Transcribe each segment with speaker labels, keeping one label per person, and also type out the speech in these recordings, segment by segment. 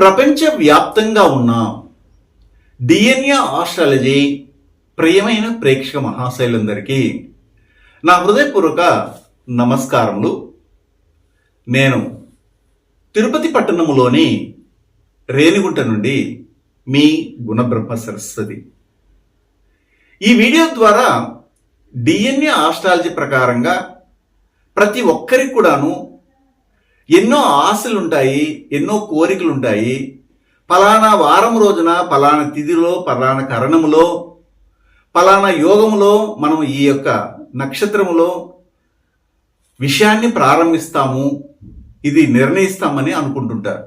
Speaker 1: ప్రపంచవ్యాప్తంగా ఉన్న DNA astrology ప్రియమైన ప్రేక్షక మహాశైలందరికీ నా హృదయపూర్వక నమస్కారములు. నేను తిరుపతి పట్టణములోని రేణిగుంట నుండి మీ గుణబ్రహ్మ సరస్వతి. ఈ వీడియో ద్వారా డిఎన్ఏ ఆస్ట్రాలజీ ప్రకారంగా ప్రతి ఒక్కరికి కూడాను ఎన్నో ఆశలు ఉంటాయి ఎన్నో కోరికలు ఉంటాయి ఫలానా వారం రోజున ఫలానా తిథిలో ఫలానా కరణములో ఫలానా యోగములో మనం ఈ యొక్క నక్షత్రములో విషయాన్ని ప్రారంభిస్తాము ఇది నిర్ణయిస్తామని అనుకుంటుంటారు.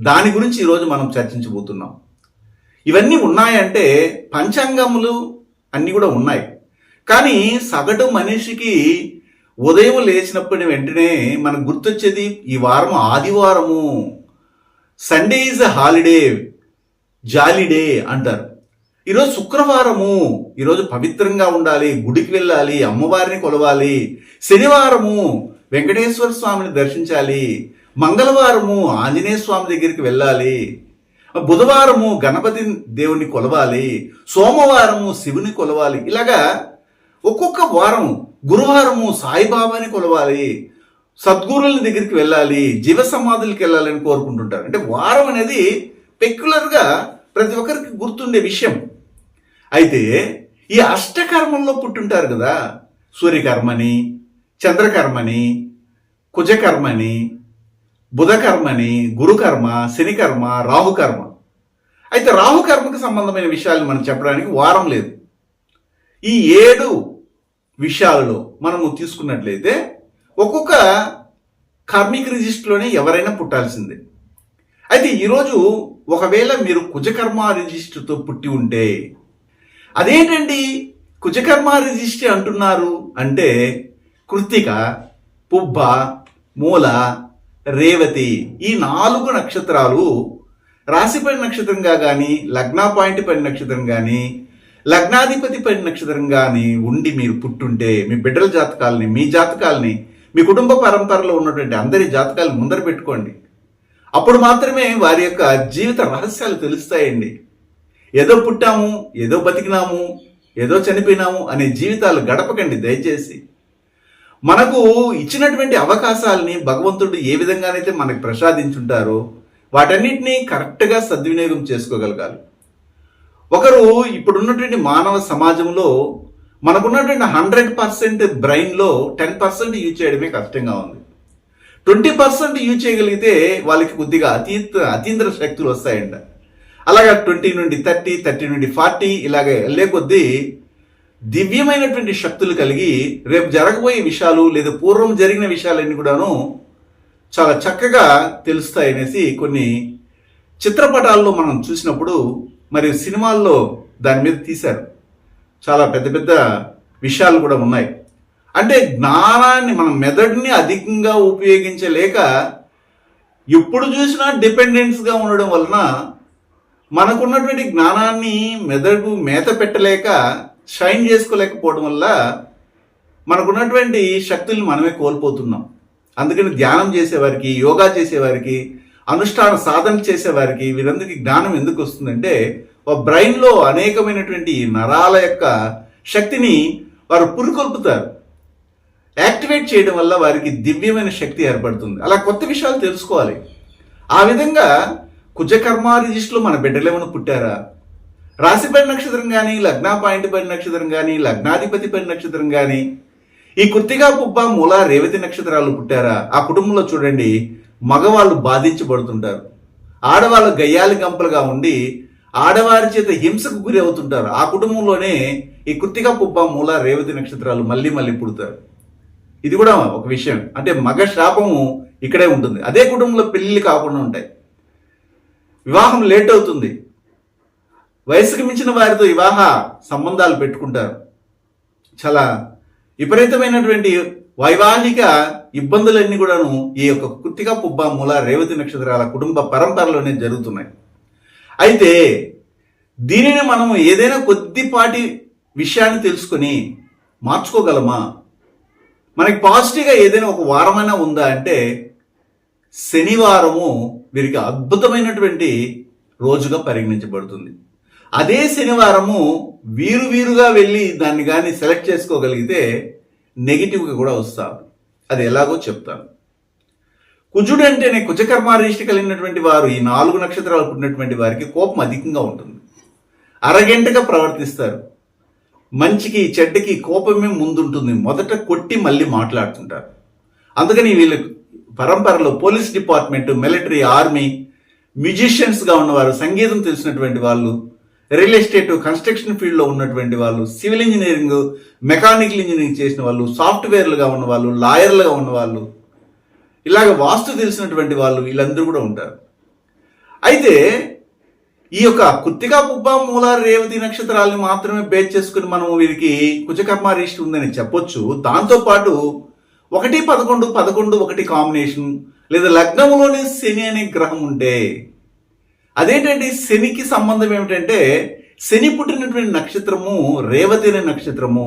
Speaker 1: దాని గురించి ఈరోజు మనం చర్చించబోతున్నాం. ఇవన్నీ ఉన్నాయంటే పంచాంగములు అన్నీ కూడా ఉన్నాయి. కానీ సగటు మనిషికి ఉదయం లేచినప్పటి వెంటనే మనకు గుర్తొచ్చేది ఈ వారం ఆదివారము. Sunday is a holiday jolliday అంటారు. ఈరోజు శుక్రవారము ఈరోజు పవిత్రంగా ఉండాలి గుడికి వెళ్ళాలి అమ్మవారిని కొలవాలి శనివారము వెంకటేశ్వర స్వామిని దర్శించాలి మంగళవారము ఆంజనేయ స్వామి దగ్గరికి వెళ్ళాలి బుధవారము గణపతి దేవుణ్ణి కొలవాలి సోమవారము శివుని కొలవాలి ఇలాగా ఒక్కొక్క వారం గురువారము సాయిబాబాని కొలవాలి సద్గురుల దగ్గరికి వెళ్ళాలి జీవ సమాధులకి వెళ్ళాలని కోరుకుంటుంటారు. అంటే వారం అనేది పెక్యులర్గా ప్రతి ఒక్కరికి గుర్తుండే విషయం. అయితే ఈ అష్టకర్మంలో పుట్టుంటారు కదా సూర్యకర్మని చంద్రకర్మని కుజకర్మని బుధకర్మని గురుకర్మ శనికర్మ రాహుకర్మ. అయితే రాహుకర్మకు సంబంధమైన విషయాలు మనం చెప్పడానికి వారం లేదు. ఈ ఏడు విషయాలలో మనము తీసుకున్నట్లయితే ఒక్కొక్క కార్మిక రిజిస్టర్లోనే ఎవరైనా పుట్టాల్సిందే. అయితే ఈరోజు ఒకవేళ మీరు కుజకర్మ రిజిస్టర్తో పుట్టి ఉంటే అదేంటండి కుజకర్మ రిజిస్టర్ అంటున్నారు అంటే కృత్తిక పుబ్బ మూల రేవతి ఈ నాలుగు నక్షత్రాలు రాశిపడి నక్షత్రంగా కానీ లగ్నా పాయింట్ పడి నక్షత్రం కానీ లగ్నాధిపతి పడి నక్షత్రం కానీ ఉండి మీరు పుట్టుంటే మీ బిడ్డల జాతకాలని మీ జాతకాలని మీ కుటుంబ పరంపరలో ఉన్నటువంటి అందరి జాతకాలు ముందర పెట్టుకోండి. అప్పుడు మాత్రమే వారి యొక్క జీవిత రహస్యాలు తెలుస్తాయండి. ఏదో పుట్టాము ఏదో బతికినాము ఏదో చనిపోయినాము అనే జీవితాలు గడపకండి దయచేసి. మనకు ఇచ్చినటువంటి అవకాశాలని భగవంతుడు ఏ విధంగానైతే మనకు ప్రసాదించుంటారో వాటన్నిటినీ కరెక్ట్గా సద్వినియోగం చేసుకోగలగాలి. ఒకరు ఇప్పుడున్నటువంటి మానవ సమాజంలో మనకున్నటువంటి హండ్రెడ్ పర్సెంట్ బ్రెయిన్లో టెన్ పర్సెంట్ యూజ్ చేయడమే కష్టంగా ఉంది. ట్వంటీ పర్సెంట్ యూజ్ చేయగలిగితే వాళ్ళకి కొద్దిగా అతీత అతీంద్ర శక్తులు వస్తాయంట. అలాగా ట్వంటీ నుండి థర్టీ థర్టీ నుండి ఫార్టీ ఇలాగే వెళ్ళే కొద్దీ దివ్యమైనటువంటి శక్తులు కలిగి రేపు జరగబోయే విషయాలు లేదా పూర్వం జరిగిన విషయాలన్నీ కూడాను చాలా చక్కగా తెలుస్తాయనేసి కొన్ని చిత్రపటాల్లో మనం చూసినప్పుడు మరియు సినిమాల్లో దాని మీద తీశారు. చాలా పెద్ద పెద్ద విషయాలు కూడా ఉన్నాయి. అంటే జ్ఞానాన్ని మన మెదడుని అధికంగా ఉపయోగించలేక ఎప్పుడు చూసినా డిపెండెన్స్గా ఉండడం వలన మనకున్నటువంటి జ్ఞానాన్ని మెదడు మేత పెట్టలేక షైన్ చేసుకోలేకపోవడం వల్ల మనకున్నటువంటి శక్తుల్ని మనమే కోల్పోతున్నాం. అందుకని ధ్యానం చేసేవారికి యోగా చేసేవారికి అనుష్ఠాన సాధన చేసే వారికి వీరందరికీ జ్ఞానం ఎందుకు వస్తుందంటే బ్రెయిన్లో అనేకమైనటువంటి నరాల యొక్క శక్తిని వారు పురికొల్పుతారు. యాక్టివేట్ చేయడం వల్ల వారికి దివ్యమైన శక్తి ఏర్పడుతుంది. అలా కొత్త విషయాలు తెలుసుకోవాలి. ఆ విధంగా కుజకర్మ రిజిస్టులో మన బిడ్డలు పుట్టారా? రాశిపడి నక్షత్రం కానీ లగ్న పాయింట్ పడి నక్షత్రం కానీ లగ్నాధిపతి పడి నక్షత్రం కానీ ఈ కుర్తిగా పుబ్బ మూల రేవతి నక్షత్రాలు పుట్టారా? ఆ కుటుంబంలో చూడండి మగవాళ్ళు బాధించబడుతుంటారు. ఆడవాళ్ళు గయ్యాలి గంపలుగా ఉండి ఆడవారి చేత హింసకు గురి అవుతుంటారు. ఆ కుటుంబంలోనే ఈ కృత్తిగా పుబ్బ మూల రేవతి నక్షత్రాలు మళ్ళీ మళ్ళీ పుడతారు. ఇది కూడా ఒక విషయం. అంటే మగ శాపము ఇక్కడే ఉంటుంది. అదే కుటుంబంలో పెళ్ళిళ్ళు కాకుండా ఉంటాయి. వివాహం లేట్ అవుతుంది. వయసుకు మించిన వారితో వివాహ సంబంధాలు పెట్టుకుంటారు. చాలా విపరీతమైనటువంటి వైవాహిక ఇబ్బందులన్నీ కూడాను ఈ యొక్క కుట్టిగా పుబ్బ మూల రేవతి నక్షత్రాల కుటుంబ పరంపరలోనే జరుగుతున్నాయి. అయితే దీనిని మనం ఏదైనా కొద్దిపాటి విషయాన్ని తెలుసుకొని మార్చుకోగలమా? మనకి పాజిటివ్గా ఏదైనా ఒక వారమైనా ఉందా అంటే శనివారము వీరికి అద్భుతమైనటువంటి రోజుగా పరిగణించబడుతుంది. అదే శనివారము వీరు వీరుగా వెళ్ళి దాన్ని కానీ సెలెక్ట్ చేసుకోగలిగితే నెగిటివ్గా కూడా వస్తారు అది ఎలాగో చెప్తాను. కుజుడు అంటేనే కుజకర్మారీష్టి కలిగినటువంటి వారు ఈ నాలుగు నక్షత్రాలు పుట్టినటువంటి వారికి కోపం అధికంగా ఉంటుంది. అరగంటగా ప్రవర్తిస్తారు. మంచికి చెడ్డకి కోపమే ముందుంటుంది. మొదట కొట్టి మళ్ళీ మాట్లాడుతుంటారు. అందుకని వీళ్ళు పరంపరలో పోలీస్ డిపార్ట్మెంట్ మిలిటరీ ఆర్మీ మ్యూజిషియన్స్గా ఉన్నవారు సంగీతం తెలిసినటువంటి వాళ్ళు రియల్ ఎస్టేట్ కన్స్ట్రక్షన్ ఫీల్డ్లో ఉన్నటువంటి వాళ్ళు సివిల్ ఇంజనీరింగ్ మెకానికల్ ఇంజనీరింగ్ చేసిన వాళ్ళు సాఫ్ట్వేర్లుగా ఉన్న వాళ్ళు లాయర్లుగా ఉన్న వాళ్ళు ఇలాగ వాస్తు తెలిసినటువంటి వాళ్ళు వీళ్ళందరూ కూడా ఉంటారు. అయితే ఈ యొక్క కుత్తిగా పుబ్బ మూల రేవతి నక్షత్రాలను మాత్రమే బేస్ చేసుకుని మనం వీరికి కుజకర్మారీష్టి ఉందని చెప్పొచ్చు. దాంతోపాటు ఒకటి పదకొండు పదకొండు ఒకటి కాంబినేషన్ లేదా లగ్నంలోనే శని అనే గ్రహం ఉంటే అదేంటంటే శనికి సంబంధం ఏమిటంటే శని పుట్టినటువంటి నక్షత్రము రేవతి అనే నక్షత్రము.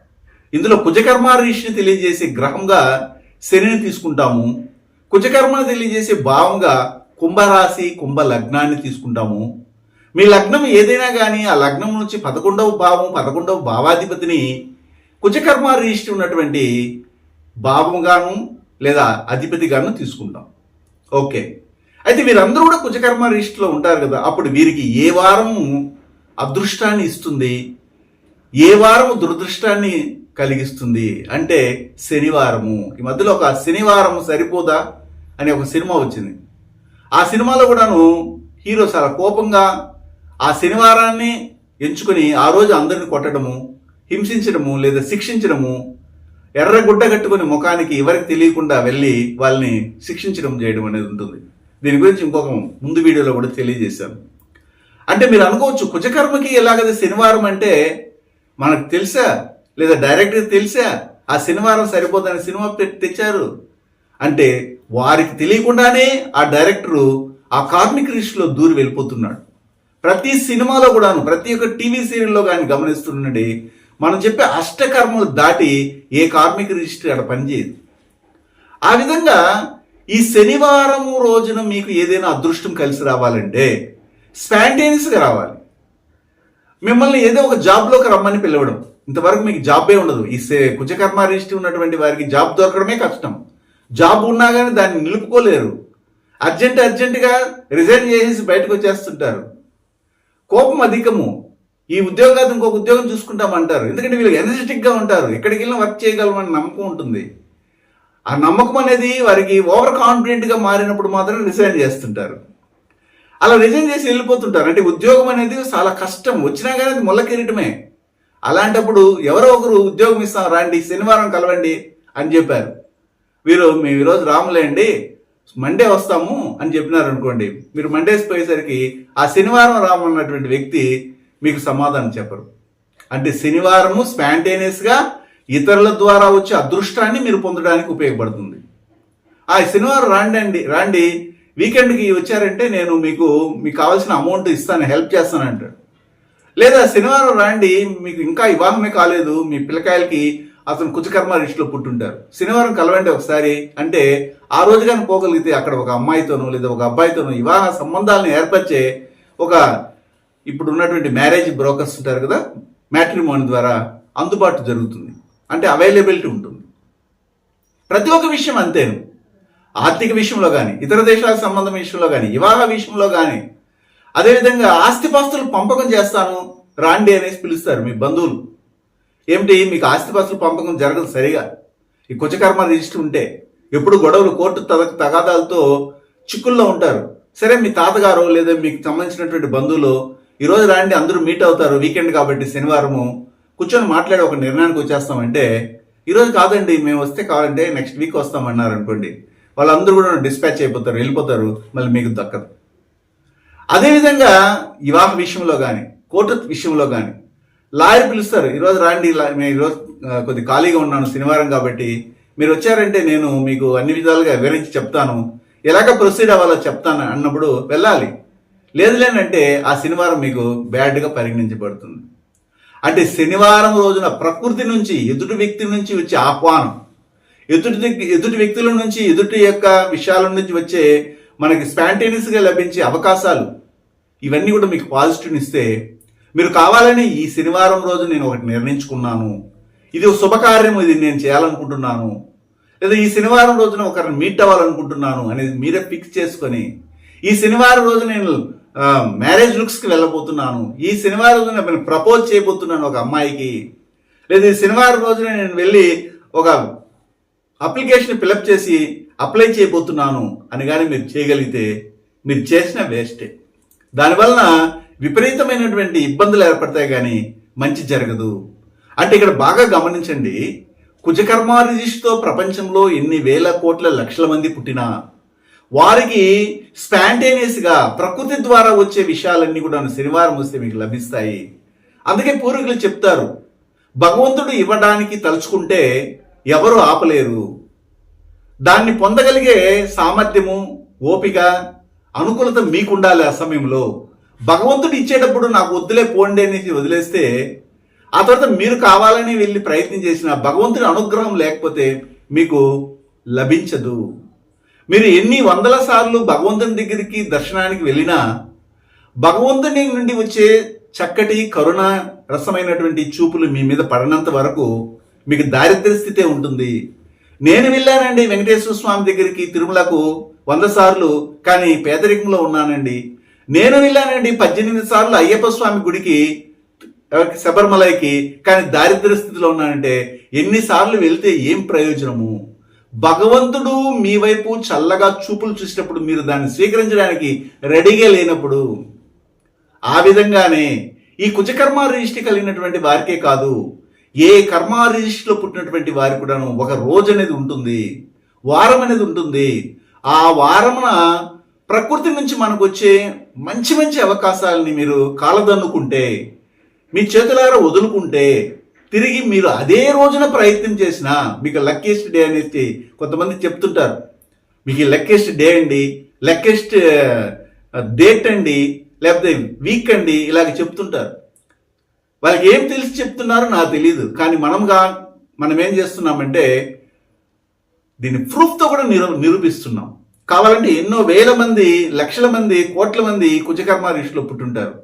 Speaker 1: ఇందులో కుజకర్మ రీషిని తెలియజేసే గ్రహంగా శనిని తీసుకుంటాము. కుజకర్మను తెలియజేసే భావంగా కుంభరాశి కుంభ లగ్నాన్ని తీసుకుంటాము. మీ లగ్నం ఏదైనా కానీ ఆ లగ్నం నుంచి పదకొండవ భావం పదకొండవ భావాధిపతిని కుజకర్మ రీష్టి ఉన్నటువంటి భావంగాను లేదా అధిపతిగాను తీసుకుంటాం. ఓకే. అయితే వీరందరూ కూడా కుజకర్మ రిస్ట్లో ఉంటారు కదా అప్పుడు వీరికి ఏ వారము అదృష్టాన్ని ఇస్తుంది? ఏ వారము దురదృష్టాన్ని కలిగిస్తుంది అంటే శనివారము. ఈ మధ్యలో ఒక శనివారం సరిపోదా అనే ఒక సినిమా వచ్చింది. ఆ సినిమాలో కూడాను హీరో చాలా కోపంగా ఆ శనివారాన్ని ఎంచుకొని ఆ రోజు అందరిని కొట్టడము హింసించడము లేదా శిక్షించడము ఎర్ర గుడ్డ కట్టుకొని ముఖానికి ఎవరికి తెలియకుండా వెళ్ళి వాళ్ళని శిక్షించడం చేయడం అనేది ఉంటుంది. దీని గురించి ఇంకొక ముందు వీడియోలో కూడా తెలియజేశాను. అంటే మీరు అనుకోవచ్చు కుజకర్మకి ఎలాగది శనివారం అంటే మనకు తెలుసా? లేదా డైరెక్ట్గా తెలిసా? ఆ శనివారం సరిపోతుందని సినిమా తెచ్చారు. అంటే వారికి తెలియకుండానే ఆ డైరెక్టరు ఆ కార్మిక రిష్లో దూరి వెళ్ళిపోతున్నాడు. ప్రతి సినిమాలో కూడాను ప్రతి ఒక్క టీవీ సీరియల్లో కానీ గమనిస్తుండండి మనం చెప్పే అష్టకర్మలు దాటి ఏ కార్మిక రిజిస్టర్ అక్కడ పనిచేయదు ఆ విధంగా ఈ శనివారం రోజున మీకు ఏదైనా అదృష్టం కలిసి రావాలంటే స్పాంటేనియస్గా రావాలి. మిమ్మల్ని ఏదో ఒక జాబ్లోకి రమ్మని పిలవడం. ఇంతవరకు మీకు జాబే ఉండదు. ఈ సే- కుజకర్మ రిజిస్ట్రీ ఉన్నటువంటి వారికి జాబ్ దొరకడమే కష్టం. జాబ్ ఉన్నా కానీ దాన్ని నిలుపుకోలేరు. అర్జెంట్ అర్జెంటుగా రిజైన్ చేసేసి బయటకు వచ్చేస్తుంటారు. కోపం అధికము. ఈ ఉద్యోగాలు ఇంకొక ఉద్యోగం చూసుకుంటామంటారు ఎందుకంటే వీళ్ళు ఎనర్జెటిక్గా ఉంటారు. ఎక్కడికి వెళ్ళినా వర్క్ చేయగలమని నమ్మకం ఉంటుంది. ఆ నమ్మకం అనేది వారికి ఓవర్ కాన్ఫిడెంట్గా మారినప్పుడు మాత్రం రిజైన్ చేస్తుంటారు. అలా రిజైన్ చేసి వెళ్ళిపోతుంటారు. అంటే ఉద్యోగం అనేది చాలా కష్టం. వచ్చినా కానీ అది ముళ్ళ కిరీటమే. అలాంటప్పుడు ఎవరో ఒకరు ఉద్యోగం ఇస్తాం రండి శనివారం కలవండి అని చెప్పారు. వీరు మేము ఈరోజు రాములేండి మండే వస్తాము అని చెప్పినారు అనుకోండి మీరు మండేసి పోయేసరికి ఆ శనివారం రామన్నటువంటి వ్యక్తి మీకు సమాధానం చెప్పరు. అంటే శనివారము స్పాంటేనియస్గా ఇతరుల ద్వారా వచ్చే అదృష్టాన్ని మీరు పొందడానికి ఉపయోగపడుతుంది. ఆ శనివారం రాండి అండి రాండి వీకెండ్కి వచ్చారంటే నేను మీకు మీకు కావాల్సిన అమౌంట్ ఇస్తాను హెల్ప్ చేస్తాను అంటాడు. లేదా శనివారం రాండి మీకు ఇంకా వివాహమే కాలేదు మీ పిల్లకాయలకి అతను కుచకర్మ రిష్లో పుట్టుంటారు. శనివారం కలవండి ఒకసారి అంటే ఆ రోజు కానీ పోగలిగితే అక్కడ ఒక అమ్మాయితోనో లేదా ఒక అబ్బాయితోనో వివాహ సంబంధాలను ఏర్పరిచే ఒక ఇప్పుడు ఉన్నటువంటి మ్యారేజ్ బ్రోకర్స్ ఉంటారు కదా మ్యాట్రిమోని ద్వారా అందుబాటు జరుగుతుంది. అంటే అవైలబిలిటీ ఉంటుంది. ప్రతి ఒక్క విషయం అంతేను. ఆర్థిక విషయంలో కానీ ఇతర దేశాల సంబంధం విషయంలో కానీ వివాహ విషయంలో కానీ అదేవిధంగా ఆస్తిపాస్తులు పంపకం చేస్తాను రాండి అనేసి పిలుస్తారు మీ బంధువులు. ఏమిటి? మీకు ఆస్తిపాస్తులు పంపకం జరగదు సరిగా. ఈ కుచకర్మ రిజిస్టర్ ఉంటే ఎప్పుడు గొడవలు కోర్టు తగ తగాదాలతో చిక్కుల్లో ఉంటారు. సరే మీ తాతగారు లేదా మీకు సంబంధించినటువంటి బంధువులు ఈరోజు రాండి అందరూ మీట్ అవుతారు వీకెండ్ కాబట్టి శనివారము. కూర్చొని మాట్లాడి ఒక నిర్ణయానికి వచ్చేస్తామంటే ఈరోజు కాదండి మేము వస్తే కావాలంటే నెక్స్ట్ వీక్ వస్తామన్నారు అనుకోండి. వాళ్ళందరూ కూడా డిస్పాచ్ అయిపోతారు వెళ్ళిపోతారు మళ్ళీ మీకు దక్కదు. అదేవిధంగా వివాహ విషయంలో కానీ కోర్టు విషయంలో కానీ లాయర్ పిలుస్తారు. ఈరోజు రాండి నేను ఈరోజు కొద్ది ఖాళీగా ఉన్నాను శనివారం కాబట్టి మీరు వచ్చారంటే నేను మీకు అన్ని విధాలుగా వివరించి చెప్తాను. ఎలాగ ప్రొసీడ్ అవ్వాలో చెప్తాను అన్నప్పుడు వెళ్ళాలి. లేదు లేనంటే ఆ శనివారం మీకు బ్యాడ్గా పరిగణించబడుతుంది. అంటే శనివారం రోజున ప్రకృతి నుంచి ఎదుటి వ్యక్తి నుంచి వచ్చే ఆహ్వానం ఎదుటి ఎదుటి వ్యక్తుల నుంచి ఎదుటి యొక్క విషయాల నుంచి వచ్చే మనకి స్పాంటేనియస్గా లభించే అవకాశాలు ఇవన్నీ కూడా మీకు పాజిటివ్ని ఇస్తే మీరు కావాలని ఈ శనివారం రోజు నేను ఒకటి నిర్ణయించుకున్నాను. ఇది ఒక శుభకార్యం ఇది నేను చేయాలనుకుంటున్నాను. లేదా ఈ శనివారం రోజున ఒకరిని మీట్ అవ్వాలనుకుంటున్నాను అనేది మీరే ఫిక్స్ చేసుకొని ఈ శనివారం రోజు నేను మ్యారేజ్ లుక్స్కి వెళ్ళబోతున్నాను. ఈ శనివారం రోజున నేను ప్రపోజ్ చేయబోతున్నాను ఒక అమ్మాయికి. లేదా ఈ శనివారం రోజున నేను వెళ్ళి ఒక అప్లికేషన్ ఫిలప్ చేసి అప్లై చేయబోతున్నాను అని కానీ మీరు చేయగలిగితే మీరు చేసిన వేస్టే దానివలన విపరీతమైనటువంటి ఇబ్బందులు ఏర్పడతాయి కానీ మంచి జరగదు. అంటే ఇక్కడ బాగా గమనించండి కుజకర్మ రిజిస్ట్తో ప్రపంచంలో ఎన్ని వేల కోట్ల లక్షల మంది పుట్టినా వారికి స్పాంటేనియస్గా ప్రకృతి ద్వారా వచ్చే విషయాలన్నీ కూడా శనివారం వస్తే మీకు లభిస్తాయి. అందుకే పూర్వీకులు చెప్తారు భగవంతుడు ఇవ్వడానికి తలుచుకుంటే ఎవరు ఆపలేరు. దాన్ని పొందగలిగే సామర్థ్యము ఓపిక అనుకూలత మీకుండాలి ఆ సమయంలో. భగవంతుడు ఇచ్చేటప్పుడు నాకు వద్దులే పోండి అనేసి వదిలేస్తే ఆ తర్వాత మీరు కావాలని వెళ్ళి ప్రయత్నం చేసిన భగవంతుని అనుగ్రహం లేకపోతే మీకు లభించదు. మీరు ఎన్ని వందల సార్లు భగవంతుని దగ్గరికి దర్శనానికి వెళ్ళినా భగవంతుని నుండి వచ్చే చక్కటి కరుణ రసమైనటువంటి చూపులు మీ మీద పడనంత వరకు మీకు దారిద్ర్య స్థితే ఉంటుంది. నేను వెళ్ళానండి వెంకటేశ్వర స్వామి దగ్గరికి తిరుమలకు వంద సార్లు కానీ పేదరికంలో ఉన్నానండి. నేను వెళ్ళానండి పద్దెనిమిది సార్లు అయ్యప్ప స్వామి గుడికి శబరిమలైకి కానీ దారిద్ర్య స్థితిలో ఉన్నానంటే ఎన్నిసార్లు వెళ్తే ఏం ప్రయోజనము? భగవంతుడు మీ వైపు చల్లగా చూపులు చూసినప్పుడు మీరు దాన్ని స్వీకరించడానికి రెడీగా లేనప్పుడు ఆ విధంగానే ఈ కుజకర్మ రిజిస్ట్రీ కలిగినటువంటి వారికే కాదు ఏ కర్మ రిజిస్ట్రీలో పుట్టినటువంటి వారికి కూడాను ఒక రోజు అనేది ఉంటుంది వారం అనేది ఉంటుంది. ఆ వారమున ప్రకృతి నుంచి మనకు వచ్చే మంచి మంచి అవకాశాలని మీరు కాలదన్నుకుంటే మీ చేతులారా వదులుకుంటే తిరిగి మీరు అదే రోజున ప్రయత్నం చేసినా మీకు లక్కీస్ట్ డే అనేసి కొంతమంది చెప్తుంటారు. మీకు లక్కీస్ట్ డే అండి లక్కీస్ట్ డేట్ అండి లేకపోతే వీక్ అండి ఇలాగ చెప్తుంటారు. వాళ్ళకి ఏం తెలిసి చెప్తున్నారో నాకు తెలియదు కానీ మనంగా మనం ఏం చేస్తున్నామంటే దీన్ని ప్రూఫ్తో కూడా నిరూ నిరూపిస్తున్నాం. కావాలంటే ఎన్నో వేల మంది లక్షల మంది కోట్ల మంది కుజకర్మ ఋషులు పుట్టుంటారు.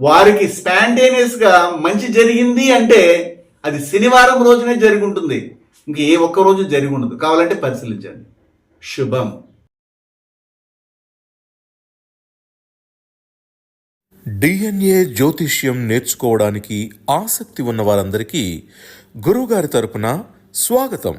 Speaker 1: వారికి స్పాంటేనియస్గా మంచి జరిగింది అంటే అది శనివారం రోజునే జరిగి ఉంటుంది ఇంక ఏ ఒక్క రోజు జరిగి ఉండదు. కావాలంటే పరిశీలించండి. శుభం.
Speaker 2: డిఎన్ఏ జ్యోతిష్యం నేర్చుకోవడానికి ఆసక్తి ఉన్న వారందరికీ గురువుగారి తరపున స్వాగతం.